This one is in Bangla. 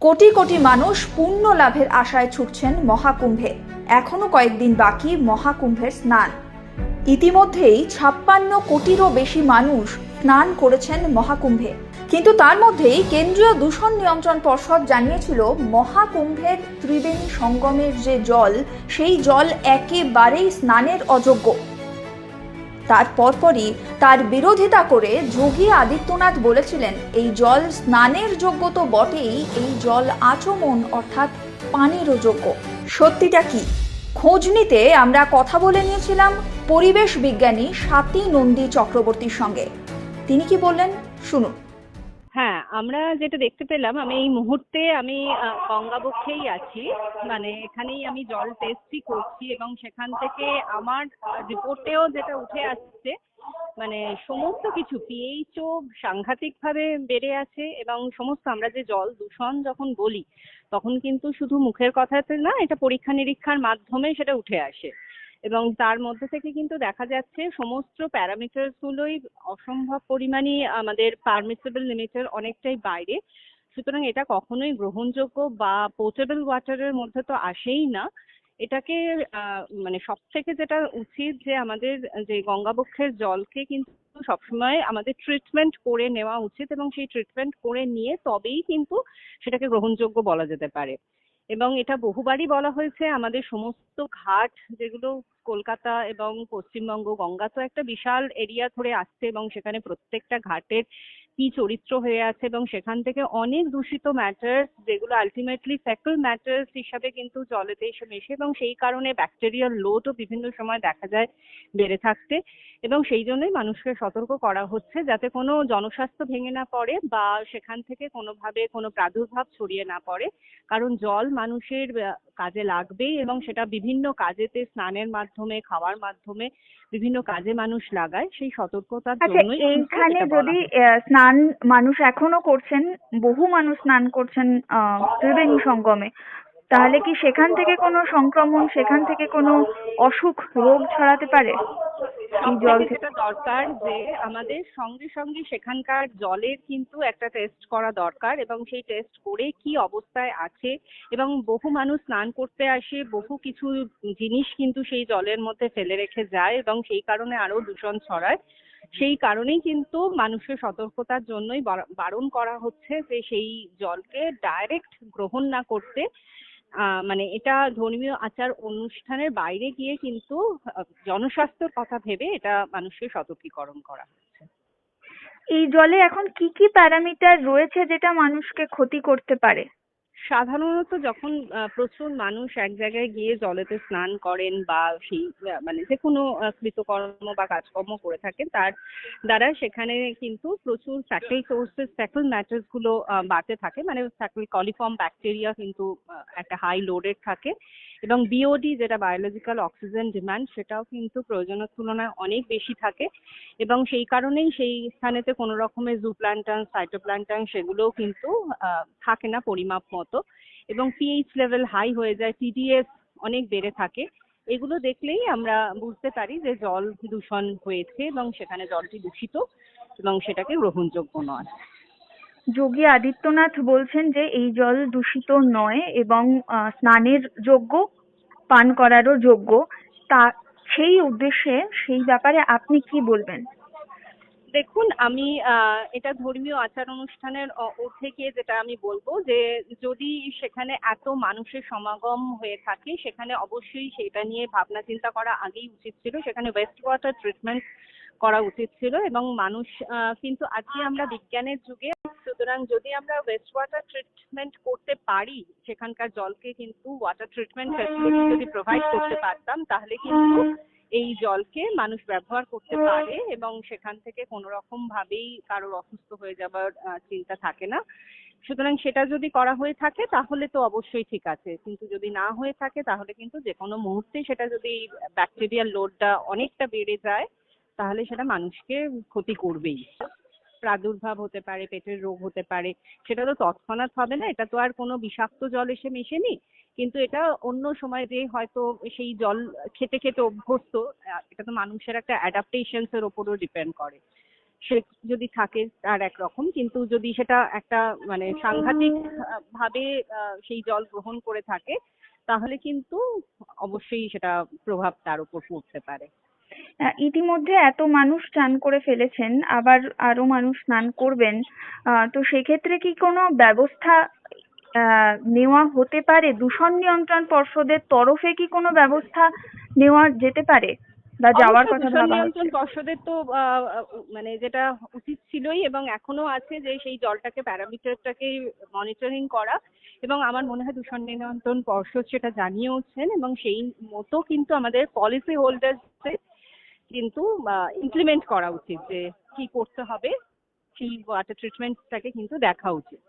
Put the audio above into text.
কোটি কোটি মানুষ পুণ্য লাভের আশায় ছুটছেন মহাকুম্ভে। এখনও কয়েকদিন বাকি মহাকুম্ভের স্নান। ইতিমধ্যেই ছাপ্পান্ন কোটিরও বেশি মানুষ স্নান করেছেন মহাকুম্ভে। কিন্তু তার মধ্যেই কেন্দ্রীয় দূষণ নিয়ন্ত্রণ পর্ষদ জানিয়েছিল, মহাকুম্ভের ত্রিবেণী সঙ্গমের যে জল, সেই জল একেবারেই স্নানের অযোগ্য। তার পরপরই তার বিরোধিতা করে যোগী আদিত্যনাথ বলেছিলেন, এই জল স্নানের যোগ্য তো বটেই, এই জল আচমন অর্থাৎ পানিরও যোগ্য। সত্যিটা কি? খোঁজ নিতে আমরা কথা বলে নিয়েছিলাম পরিবেশ বিজ্ঞানী স্বাতী নন্দী চক্রবর্তীর সঙ্গে। তিনি কি বললেন? শুনুন। হ্যাঁ আমরা যেটা দেখতে পেলাম, আমি এই মুহূর্তে আমি গঙ্গাবক্ষেই আছি। মানে এখানেই আমি জল টেস্টই করছি এবং সেখান থেকে আমার রিপোর্টেও যেটা উঠে আসছে মানে সমস্ত কিছু পিএইচও সাংঘাতিকভাবে বেড়ে আছে এবং সমস্ত আমরা যে জল দূষণ যখন বলি, তখন কিন্তু শুধু মুখের কথাতে না, এটা পরীক্ষা নিরীক্ষার মাধ্যমে সেটা উঠে আসে। এবং তার মধ্যে থেকে কিন্তু দেখা যাচ্ছে সমস্ত প্যারামিটারস গুলোই অসম্ভব পরিমাণে আমাদের পারমিসিবল লিমিটের অনেকটাই বাইরে। সুতরাং এটা কখনোই গ্রহণযোগ্য বা পোর্টেবল ওয়াটারের মধ্যে তো আসেই না। এটাকে মানে সব থেকে যেটা উচিত যে আমাদের যে গঙ্গাবক্ষের জলকে কিন্তু সবসময় আমাদের ট্রিটমেন্ট করে নেওয়া উচিত এবং সেই ট্রিটমেন্ট করে নিয়ে তবেই কিন্তু সেটাকে গ্রহণযোগ্য বলা যেতে পারে। এবং এটা বহুবারই বলা হয়েছে, আমাদের সমস্ত ঘাট যেগুলো কলকাতা এবং পশ্চিমবঙ্গ, গঙ্গা তো একটা বিশাল এরিয়া ধরে আসছে এবং সেখানে প্রত্যেকটা ঘাটের কি চরিত্র হয়ে আছে এবং সেখান থেকে অনেক দূষিত ম্যাটার যেগুলো আলটিমেটলি ফ্যাকল ম্যাটার্স হিসাবে কিন্তু জলেতে এসে মেশে এবং সেই কারণে ব্যাকটেরিয়াল লোডও বিভিন্ন সময় দেখা যায় বেড়ে থাকতে এবং সেই জন্যই মানুষকে সতর্ক করা হচ্ছে যাতে কোনো জনস্বাস্থ্য ভেঙে না পড়ে বা সেখান থেকে কোনোভাবে কোনো প্রাদুর্ভাব ছড়িয়ে না পড়ে। কারণ জল মানুষের কাজে লাগবেই এবং সেটা বিভিন্ন কাজেতে স্নানের মাধ্যমে খাওয়ার মাধ্যমে বিভিন্ন কাজে মানুষ লাগায় সেই সতর্কতার আচ্ছা জন্যই এইখানে যদি স্নান মানুষ এখনও করছেন বহু মানুষ স্নান করছেন আহ, ত্রিবেণী সঙ্গমে। তাহলে কি সেখান থেকে কোনো সংক্রমণ সেখান থেকে কোনো অসুখ রোগ ছড়াতে পারে? এই জল থেকে দরকার যে আমাদের সঙ্গে সঙ্গে সেখানকার জলের কিন্তু একটা টেস্ট করা দরকার এবং সেই টেস্ট করে কি অবস্থায় আছে এবং বহু মানুষ স্নান করতে আসে বহু কিছু জিনিস কিন্তু সেই জলের মধ্যে ফেলে রেখে যায় এবং সেই কারণে আরও দূষণ ছড়ায়। সেই কারণেই কিন্তু মানুষের সতর্কতার জন্যই বার- বারণ করা হচ্ছে যে সেই জলকে ডাইরেক্ট গ্রহণ না করতে মানে এটা ধর্মীয় আচার অনুষ্ঠানের বাইরে গিয়ে কিন্তু জনস্বাস্থ্যের কথা ভেবে এটা মানুষকে সতর্কীকরণ করা হচ্ছে। এই জলে এখন কি কি প্যারামিটার রয়েছে যেটা মানুষকে ক্ষতি করতে পারে? সাধারণত যখন প্রচুর মানুষ এক জায়গায় গিয়ে জলেতে স্নান করেন বা সেই মানে যে কোনো কৃতকর্ম বা কাজকর্ম করে থাকেন, তার দ্বারা সেখানে কিন্তু প্রচুর ফ্যাকল সোর্সেস ফ্যাকল ম্যাটার্সগুলো বাড়তে থাকে। মানে ফ্যাকল কলিফর্ম ব্যাকটেরিয়া কিন্তু একটা হাই লোডেড থাকে। এবং বিওডি যেটা বায়োলজিক্যাল অক্সিজেন ডিমান্ড সেটাও কিন্তু প্রয়োজনের তুলনায় অনেক বেশি থাকে এবং সেই কারণেই সেই স্থানেতে কোনো রকমের জু প্ল্যান্টান সাইটোপ্ল্যান্টান সেগুলোও কিন্তু থাকে না পরিমাপ মতো এবং পিএইচ লেভেল হাই হয়ে যায় টিডিএস অনেক বেড়ে থাকে। এগুলো দেখলেই আমরা বুঝতে পারি যে জল দূষণ হয়েছে এবং সেখানে জলটি দূষিত এবং সেটাকে গ্রহণযোগ্য নয়। যোগী আদিত্যনাথ বলছেন যে এই জল দূষিত নয় এবং আহ, স্নানের যোগ্য পান করারও যোগ্য। তা সেই উদ্দেশ্যে সেই ব্যাপারে আপনি কি বলবেন? দেখুন আমি আহ, এটা ধর্মীয় আচার অনুষ্ঠানের গিয়ে যেটা আমি বলব যে যদি সেখানে এত মানুষের সমাগম হয়ে থাকে সেখানে অবশ্যই সেটা নিয়ে ভাবনা চিন্তা করা আগেই উচিত ছিল। সেখানে ওয়েস্ট ওয়াটার ট্রিটমেন্ট করা উচিত ছিল এবং মানুষ কিন্তু আজকে আমরা বিজ্ঞানের যুগে, সুতরাং যদি আমরা ওয়েস্ট ওয়াটার ট্রিটমেন্ট করতে পারি, সেখানকার জলকে কিন্তু ওয়াটার ট্রিটমেন্ট ফ্যাসিলিটি যদি প্রোভাইড করতে পারতাম, তাহলে কিন্তু এই জলকে মানুষ ব্যবহার করতে পারে এবং সেখান থেকে কোনো রকম ভাবেই কারোর অসুস্থ হয়ে যাবার চিন্তা থাকে না। সুতরাং সেটা যদি করা হয়ে থাকে, তাহলে তো অবশ্যই ঠিক আছে। কিন্তু যদি না হয়ে থাকে, তাহলে কিন্তু যে কোনো মুহূর্তে সেটা যদি ব্যাকটেরিয়াল লোডটা অনেকটা বেড়ে যায় তাহলে সেটা মানুষকে ক্ষতি করবেই। প্রাদুর্ভাব হতে পারে, পেটের রোগ হতে পারে, সেটা তো তৎক্ষণাৎ হবে না, এটা তো আর কোনো বিষাক্ত জল এসে মেশেনি, কিন্তু এটা অন্য সময় যে হয়তো সেই জল খেতে খেতে অভ্যস্ত, এটা তো মানুষের একটা অ্যাডাপ্টেশনস এর ওপরও ডিপেন্ড করে। সে যদি থাকে তার একরকম, কিন্তু যদি সেটা একটা মানে সাংঘাতিক ভাবে সেই জল গ্রহণ করে থাকে, তাহলে কিন্তু অবশ্যই সেটা প্রভাব তার উপর পড়তে পারে। আহ, ইতিমধ্যে এত মানুষ স্নান করে ফেলেছেন আবার আরও মানুষ স্নান করবেন। আহ, তো সেক্ষেত্রে কি কোনো ব্যবস্থা আহ, নেওয়া হতে পারে? দূষণ নিয়ন্ত্রণ পর্ষদের তরফে কি কোনো ব্যবস্থা নেওয়া যেতে পারে? বা যাওয়ার কথা ভাবা হচ্ছে। পর্ষদের তো মানে যেটা উচিত ছিলই এবং এখনও আছে যে সেই জলটাকে প্যারামিটারটাকে মনিটরিং করা। এবং আমার মনে হয় দূষণ নিয়ন্ত্রণ পর্ষদ সেটা জানিয়েওছেন এবং সেই মতো কিন্তু আমাদের পলিসি হোল্ডার্সদের কিন্তু ইমপ্লিমেন্ট করা উচিত যে কি করতে হবে সেই ওয়াটার ট্রিটমেন্টটাকে কিন্তু দেখা উচিত।